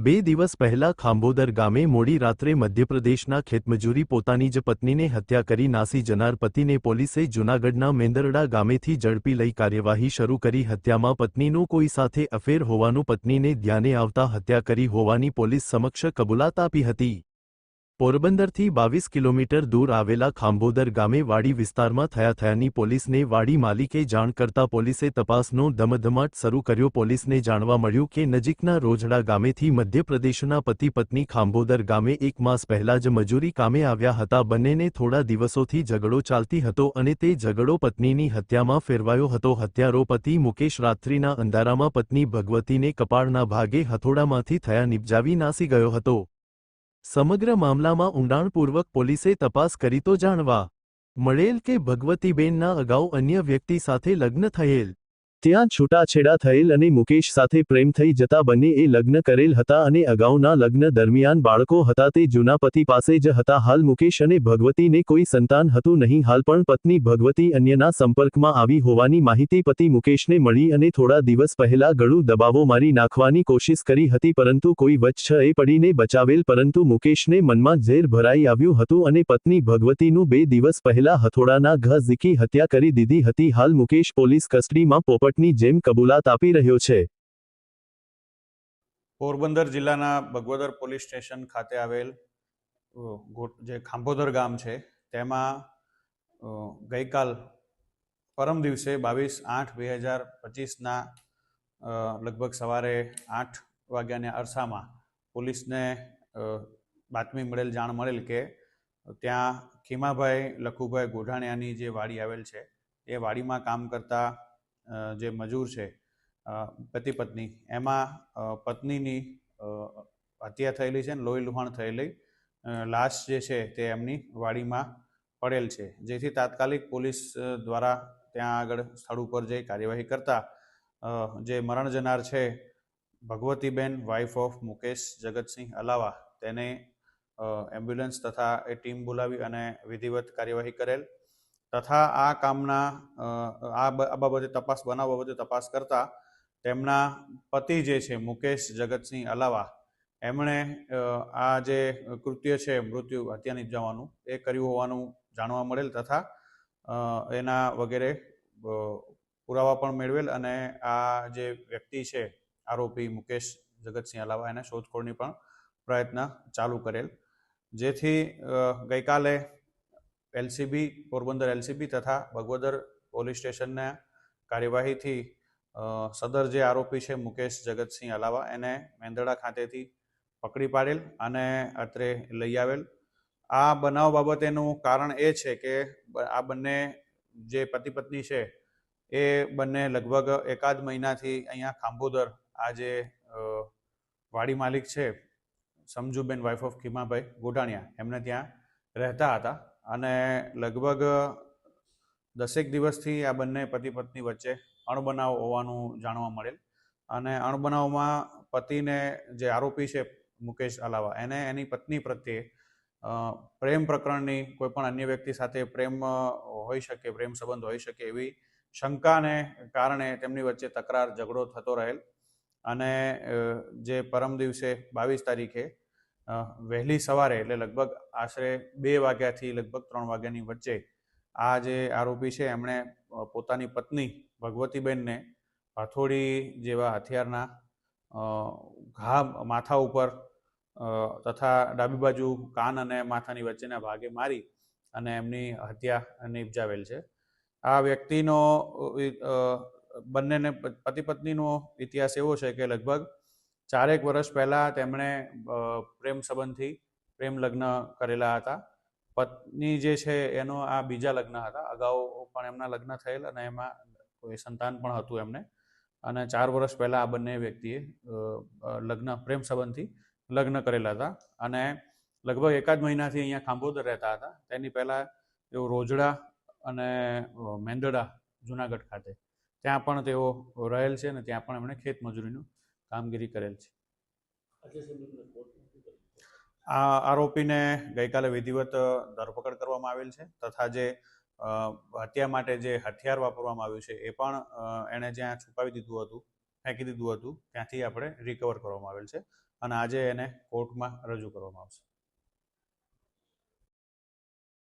બે દિવસ પહેલા ખાંભોદર ગામે મોડી રાત્રે મધ્યપ્રદેશના ખેતમજૂરી પોતાની જ પત્નીને હત્યા કરી નાસી જનાર પતિને પોલીસે જૂનાગઢના મેંદરડા ગામેથી ઝડપી લઈ કાર્યવાહી શરૂ કરી હત્યામાં પત્નીનું કોઈ સાથે અફેર હોવાનું પત્નીને ધ્યાને આવતા હત્યા કરી હોવાની પોલીસ સમક્ષ કબૂલાત આપી હતી. પોરબંદરથી બાવીસ કિલોમીટર દૂર આવેલા ખાંભોદર ગામે વાડી વિસ્તારમાં થયા થયાની પોલીસને વાડી માલિકે જાણ કરતા પોલીસે તપાસનો ધમધમાટ શરૂ કર્યો. પોલીસને જાણવા મળ્યું કે નજીકના રોજડા ગામેથી મધ્યપ્રદેશના પતિ પત્ની ખાંભોદર ગામે એક માસ પહેલા જ મજૂરી કામે આવ્યા હતા. બંનેને થોડા દિવસોથી ઝઘડો ચાલતી હતો અને તે ઝઘડો પત્નીની હત્યામાં ફેરવાયો હતો. હત્યારો પતિ મુકેશ રાત્રિના અંધારામાં પત્ની ભગવતીને કપાળના ભાગે હથોડામાંથી થયા નિપજાવી નાસી ગયો હતો. સમગ્ર મામલામાં ઊંડાણપૂર્વક પોલીસે તપાસ કરી તો જાણવા મળેલ કે ભગવતીબેનના અગાઉ અન્ય વ્યક્તિ સાથે લગ્ન થયેલ. ત્યાં છૂટાછેડા થયેલ અને મુકેશ સાથે પ્રેમ થઈ જતા બંનેએ લગ્ન કરેલ હતા અને અગાઉના લગ્ન દરમિયાન બાળકો હતા તે જૂના પતિ પાસે જ હતા. હાલ મુકેશ અને ભગવતીને કોઈ સંતાન હતું નહીં. હાલ પણ પત્ની ભગવતી અન્યના સંપર્કમાં આવી હોવાની માહિતી પતિ મુકેશને મળી અને થોડા દિવસ પહેલા ગળું દબાવો મારી નાખવાની કોશિશ કરી હતી, પરંતુ કોઈ વચ્છ એ પડીને બચાવેલ, પરંતુ મુકેશને મનમાં ઝેર ભરાઈ આવ્યું હતું અને પત્ની ભગવતીનું બે દિવસ પહેલા હથોડાના ઘ ઝીકી હત્યા કરી દીધી હતી. હાલ મુકેશ પોલીસ કસ્ટડીમાં પોપટની જેમ કબૂલાત આપી રહ્યો છે. પોરબંદર જિલ્લાના ભગવદર પોલીસ સ્ટેશન ખાતે આવેલ જે ખાંભોદર ગામ છે, તેમાં ગઈકાલ પરમ દિવસે બાવીસ આઠ બે હજાર પચીસના લગભગ સવારે આઠ વાગ્યાના અરસામાં પોલીસને બાતમી મળેલ જાણ મળેલ કે ત્યાં ખીમાભાઈ લખુભાઈ ગોઢાણિયાની જે વાડી આવેલ છે, એ વાડીમાં કામ કરતા જે મજૂર છે પતિ પત્ની, એમાં પત્નીની હત્યા થયેલી છે ને લોહી લુહાણ થયેલી. લાશ જે છે તે એમની વાડીમાં પડેલ છે. જેથી તાત્કાલિક પોલીસ દ્વારા ત્યાં આગળ સ્થળ ઉપર જઈ કાર્યવાહી કરતા જે મરણ જનાર છે, ભગવતીબેન વાઇફ ઓફ મુકેશ જગતસિંહ અલાવા, તેને એમ્બ્યુલન્સ તથા એ ટીમ બોલાવી અને વિધિવત કાર્યવાહી કરેલ. તથા આ કામના આ બાબતે તપાસ, બનાવ બાબતે તપાસ કરતા તેમના પતિ જે છે, મુકેશ જગતસિંહ અલાવા, એમણે આ જે કૃત્ય છે, મૃત્યુ હત્યા નિપજાવવાનું એ કર્યું હોવાનું જાણવા મળેલ તથા એના વગેરે પુરાવા પણ મેળવેલ અને આ જે વ્યક્તિ છે, આરોપી મુકેશ જગતસિંહ અલાવા એને શોધખોળની પણ પ્રયત્ન ચાલુ કરેલ. જેથી ગઈકાલે એલસીબી, પોરબંદર એલસીબી તથા ભગવદર પોલીસ સ્ટેશનના કાર્યવાહીથી સદર જે આરોપી છે મુકેશ જગતસિંહ અલાવા, એને મેંદડા ખાતેથી પકડી પાડેલ અને અત્રે લઈ આવેલ. આ બનાવ બાબતેનું કારણ એ છે કે આ બંને જે પતિ પત્ની છે, એ બંને લગભગ એકાદ મહિનાથી અહીંયા ખાંભોદર આ જે વાડી માલિક છે, સમજુબેન વાઇફ ઓફ ખીમાભાઈ ગોઢાણિયા, એમને ત્યાં રહેતા હતા. અને લગભગ દસેક દિવસથી આ બંને પતિ પત્ની વચ્ચે અણબનાવ હોવાનું જાણવા મળેલ. અને અણબનાવમાં પતિને જે આરોપી છે મુકેશ અલાવા, એને એની પત્ની પ્રત્યે પ્રેમ પ્રકરણની કોઈ પણ અન્ય વ્યક્તિ સાથે પ્રેમ હોઈ શકે, પ્રેમ સંબંધ હોઈ શકે એવી શંકાને કારણે તેમની વચ્ચે તકરાર, ઝઘડો થતો રહેલ. અને જે પરમ દિવસે બાવીસ તારીખે વહેલી સવારે એટલે લગભગ આશરે બે વાગ્યાથી લગભગ ત્રણ વાગ્યાની વચ્ચે આ જે આરોપી છે, એમણે પોતાની પત્ની ભગવતીબેનને હથોડી જેવા હથિયારના ઘા માથા ઉપર તથા ડાબી બાજુ કાન અને માથાની વચ્ચેના ભાગે મારી અને એમની હત્યા નિપજાવેલ છે. આ વ્યક્તિનો બંનેને, પતિ પત્નીનો ઇતિહાસ એવો છે કે લગભગ ચારેક વર્ષ પહેલાં તેમણે પ્રેમ સંબંધથી પ્રેમ લગ્ન કરેલા હતા. પત્ની જે છે એનો આ બીજા લગ્ન હતા. અગાઉ પણ એમના લગ્ન થયેલ અને એમાં કોઈ સંતાન પણ હતું એમને. અને ચાર વર્ષ પહેલાં આ બંને વ્યક્તિએ લગ્ન, પ્રેમ સંબંધથી લગ્ન કરેલા હતા. અને લગભગ એકાદ મહિનાથી અહીંયા ખાંભોદર રહેતા હતા. તેની પહેલાં તેઓ રોજડા અને મેંદડા જુનાગઢ ખાતે. ત્યાં પણ તેઓ રહેલ છે અને ત્યાં પણ એમણે ખેત મજૂરીનું કામગીરી કરેલ છે. આ આરોપીને ગઈકાલે વિધિવત ધરપકડ કરવામાં આવેલ છે તથા જે હત્યા માટે જે હથિયાર વાપરવામાં આવ્યું છે એ પણ એણે જ્યાં છુપાવી દીધું હતું ફેંકી દીધું હતું ત્યાંથી આપણે રિકવર કરવામાં આવેલ છે અને આજે એને કોર્ટમાં રજૂ કરવામાં આવશે.